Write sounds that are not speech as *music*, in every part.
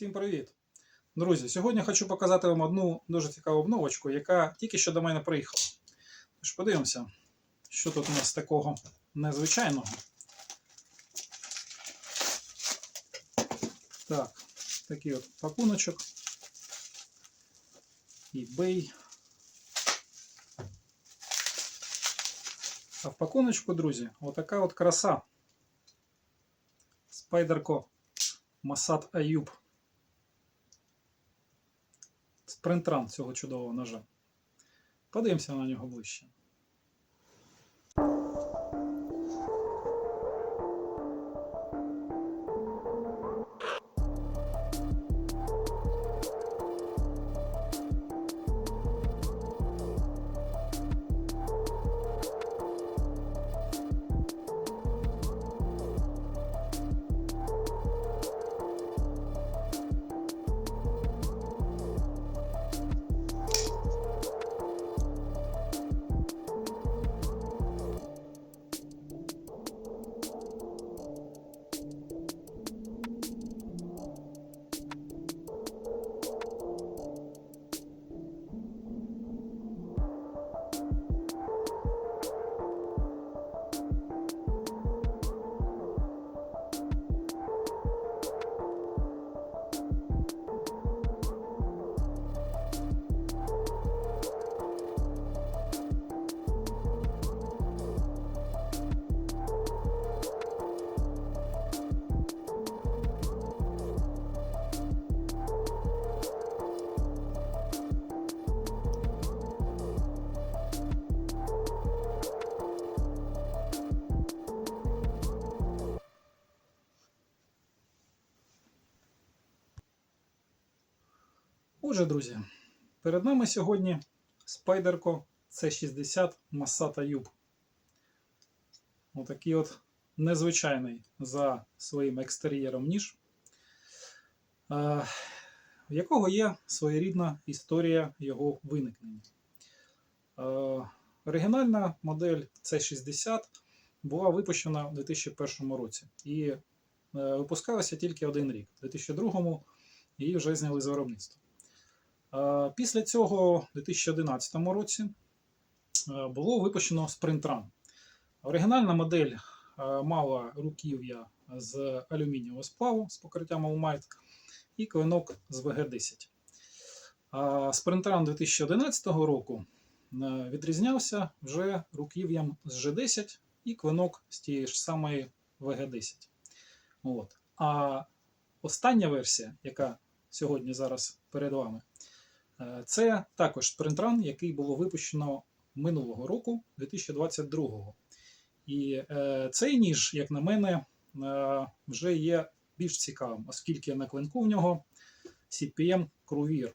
Всім привіт! Друзі, сьогодні хочу показати вам одну дуже цікаву обновочку, яка тільки що до мене приїхала. Тож подивимося, що тут у нас такого незвичайного. Так, такий от пакуночок. eBay. А в пакуночку, друзі, отака от краса. Спайдерко Масад Аюб. Спринтран цього чудового ножа. Подивимося на нього ближче. Отже, друзі, перед нами сьогодні спайдерко C60 Масата Юб. Отакий от незвичайний за своїм екстер'єром ніж, е, в якого є своєрідна історія його виникнення. Е, Оригінальна модель C60 була випущена у 2001 році і е, випускалася тільки один рік. У 2002 її вже зняли з виробництва. Е, Після цього, у 2011 році, е, було випущено Sprintrun. Оригінальна модель е, мала руків'я з алюмінієвого сплаву з покриттям All і клинок з ВГ-10. Sprintrun 2011 року відрізнявся вже руків'ям з G10 і клинок з тієї ж самої ВГ-10. От. А остання версія, яка сьогодні зараз перед вами, Це також спринтран, який було випущено минулого року, 2022-го. І е, цей ніж, як на мене, е, вже є більш цікавим, оскільки на клинку в нього CPM Крувір.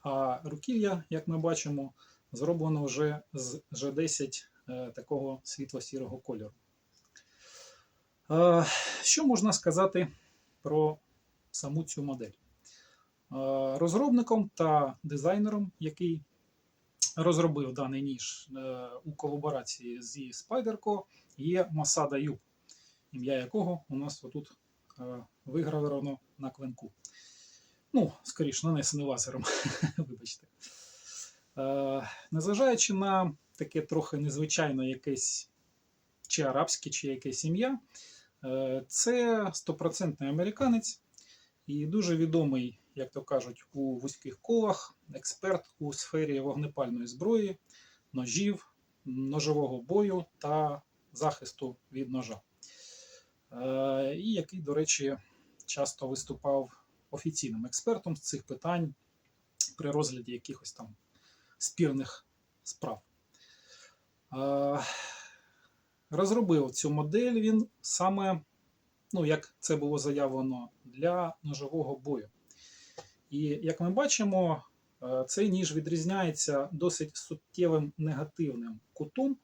А руків'я, як ми бачимо, зроблено вже з G10 е, такого світло-сірого кольору. Е, що можна сказати про саму цю модель? Е, Розробником та дизайнером, який розробив даний ніж е, у колаборації зі Spyderco, є Масада Юб, ім'я якого у нас отут е, вигравировано на клинку. Ну, скоріше, нанесене лазером, *laughs* вибачте. Незважаючи на таке трохи незвичайне якесь чи арабське, чи якесь ім'я, це стопроцентний американець і дуже відомий як то кажуть, у вузьких колах, експерт у сфері вогнепальної зброї, ножів, ножового бою та захисту від ножа. Е, І який, до речі, часто виступав офіційним експертом з цих питань при розгляді якихось там спірних справ. Е, Розробив цю модель він саме, ну, як це було заявлено, для ножового бою. І як ми бачимо, е, цей ніж відрізняється досить суттєвим негативним кутом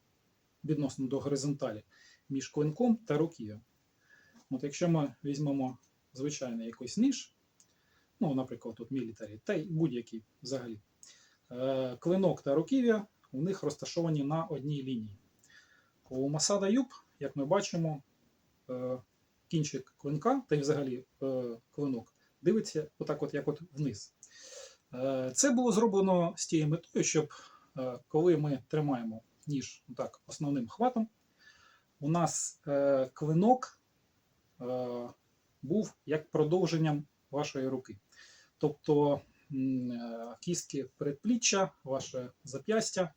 відносно до горизонталі між клинком та руків'ям. От Якщо ми візьмемо звичайний якийсь ніж, ну, наприклад, тут мілітарі, та й будь-який взагалі, е, клинок та руків'я у них розташовані на одній лінії. У Масада Юб, як ми бачимо, е, кінчик клинка та й взагалі клинок дивиться отак, от, як от вниз. Е, Це було зроблено з тією метою, щоб е, коли ми тримаємо ніж так, основним хватом, у нас е, клинок був як продовженням вашої руки. Тобто кістки передпліччя, ваше зап'ястя,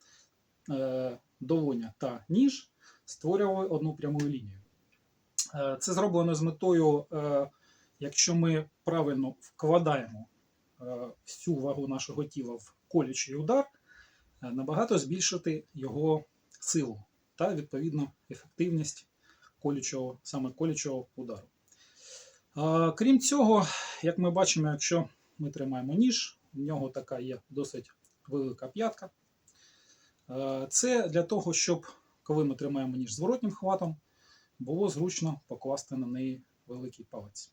долоня та ніж створювали одну пряму лінію. Це зроблено з метою, якщо ми правильно вкладаємо е, всю вагу нашого тіла в колючий удар, е, набагато збільшити його силу та відповідно ефективність колючого, саме колючого удару. Крім цього, як ми бачимо, якщо ми тримаємо ніж, в нього така є досить велика п'ятка. Е, Це для того, щоб коли ми тримаємо ніж зворотнім хватом, було зручно покласти на неї великий палець.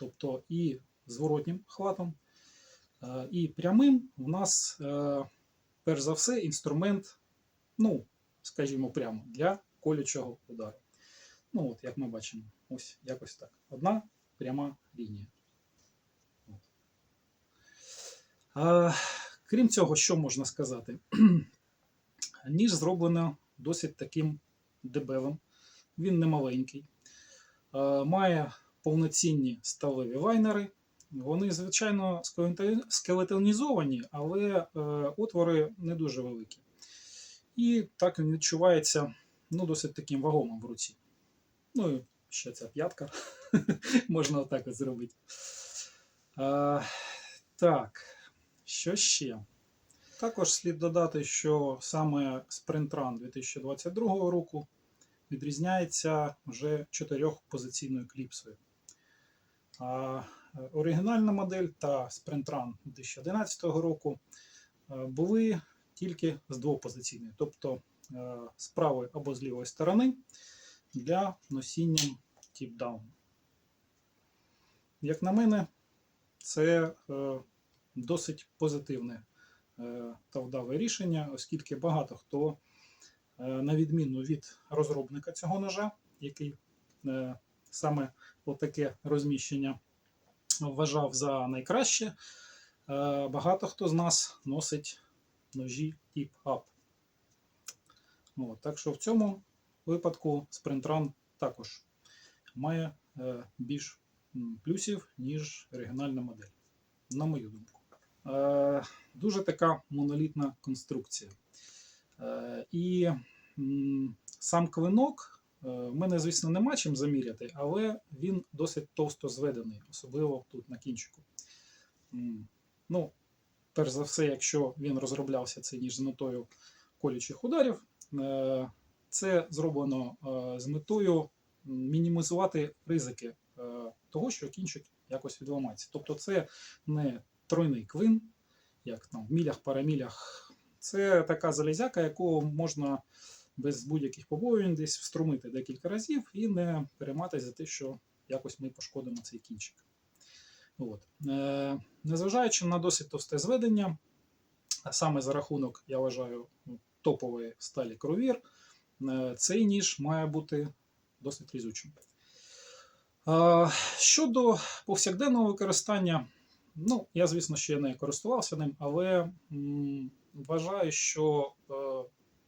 Тобто і зворотнім хватом, е, і прямим у нас, е, перш за все, інструмент, ну, скажімо, прямо для колючого удару. Ну, от, як ми бачимо, ось якось так. Одна пряма лінія. А, крім цього, що можна сказати? *clears throat* Ніж зроблено досить таким дебелим. Він не маленький. Е, Має повноцінні сталеві лайнери. Вони, звичайно, скелетонізовані, але е, отвори не дуже великі. І так він відчувається ну, досить таким вагомим в руці. Ну і ще ця п'ятка. *laughs* Можна отак от зробити. Е, так, що ще? Також слід додати, що саме Sprintrun 2022 року відрізняється вже чотирьохпозиційною кліпсою. Оригінальна модель та Sprintrun 2011 року е, були тільки з двопозиційною, тобто е, з правої або з лівої сторони для носіння тіп-даун. Як на мене, це е, досить позитивне та вдале рішення, оскільки багато хто, на відміну від розробника цього ножа, який саме таке розміщення вважав за найкраще, е, багато хто з нас носить ножі тип Up. Так що в цьому випадку Sprintrun також має е, більш плюсів, ніж оригінальна модель, на мою думку. Е, дуже така монолітна конструкція. І сам клинок е, в мене, звісно, нема чим заміряти, але він досить товсто зведений, особливо тут на кінчику. Ну, перш за все, якщо він розроблявся цей ніж з метою колючих ударів, е, це зроблено е, з метою мінімізувати ризики е, того, що кінчик якось відламається. Тобто, це не тройний клин, як там в мілях, парамілях. Це така залізяка, яку можна без будь-яких побоювань десь вструмити декілька разів і не перейматися за те, що якось ми пошкодимо цей кінчик. От. Е, незважаючи на досить товсте зведення, саме за рахунок, я вважаю, ну, топової сталі Кровір, е, цей ніж має бути досить різучим. Е, щодо повсякденного використання, ну, я, звісно, ще не користувався ним, але м, вважаю, що е,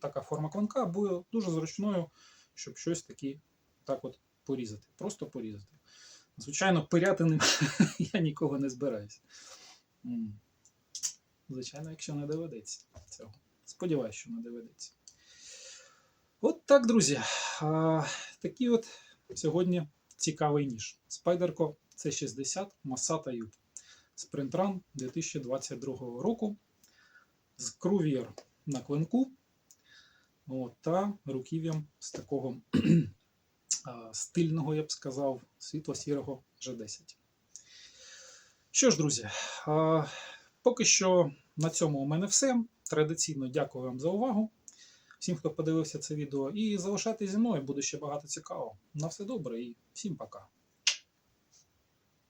така форма клинка буде дуже зручною, щоб щось таке так от порізати. Просто порізати. Звичайно, пиряти ним *laughs* я нікого не збираюся. Звичайно, якщо не доведеться цього. Сподіваюсь, що не доведеться. От так, друзі. Такий от сьогодні цікавий ніж. Spyderco C60 Masata Ют. Sprintrun 2022 року. З крувір на клинку. От, та руків'ям з такого *clears throat* стильного, я б сказав, світло-сірого G10. Що ж, друзі, поки що на цьому у мене все. Традиційно дякую вам за увагу. Всім, хто подивився це відео, і залишайтесь зі мною, буде ще багато цікавого. На все добре і всім пока.